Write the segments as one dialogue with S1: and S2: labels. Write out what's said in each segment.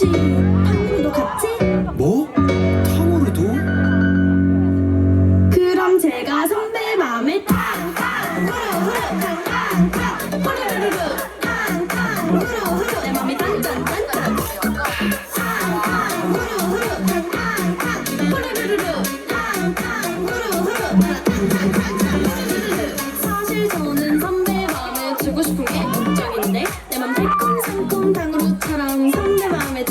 S1: 혹시 탕후루도 같이? 뭐? 탕후루도? 그럼 제가 선배 마음에 탕탕 후루후루 탕탕탕 후루후루 탕탕 후루후루 내 맘이 단짠단짠 탕탕 후루후루 탕탕탕 후루후루 탕탕 후루후루 탕탕탕탕 후루후루 사실 저는 선배 마음에 주고 싶은 게 걱정인데 내 맘 새콤새콤 탕으로처럼 선배 마음에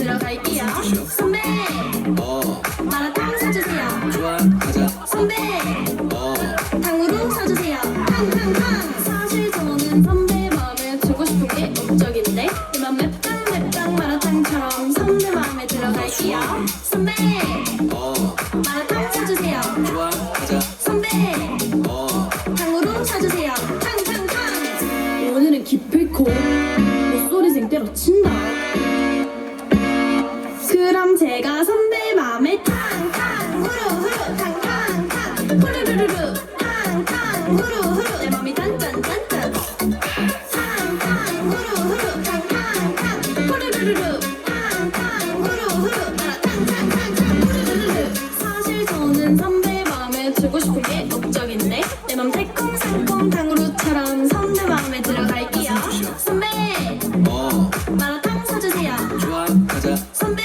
S1: 선배
S2: 어
S1: 탕으로 사주세요. 탕탕탕. 사실 저는 선배 마음에 주고 싶은 게 목적인데 이만 맵당 맵당 마라탕처럼 선배 마음에 들어갈게요. 선배
S2: 어
S1: 마라탕 사주세요.
S2: 좋아 가자
S1: 선배
S2: 어
S1: 탕으로 사주세요. 탕탕탕. 오늘은 기필코 목소리생 때려친다. 그럼 제가 선배 게 목적인데 내맘 달콤상콤 당으로처럼 선배 마음에 들어갈게요. 선배!
S2: 어.
S1: 마라탕 사주세요.
S2: 좋아 가자.
S1: 선배!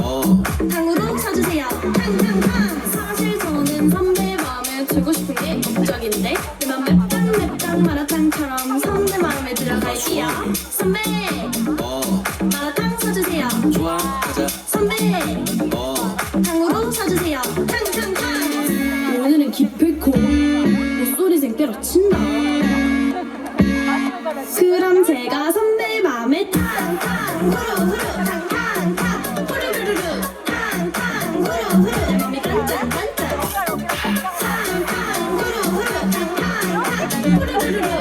S2: 어.
S1: 탕으로 사주세요. 탕탕탕. 사실 저는 선배 마음에 주고 싶은 게 목적인데 내 맘 맵당 맵당 마라탕처럼 선배 마음에 들어갈게요. 선배!
S2: 어.
S1: 마라탕 사주세요.
S2: 좋아
S1: 기필코 목소리생 때려친다. 그럼 제가 선배 마음에 탕탕 탕탕 후루 후루 탕탕탕 후루루루루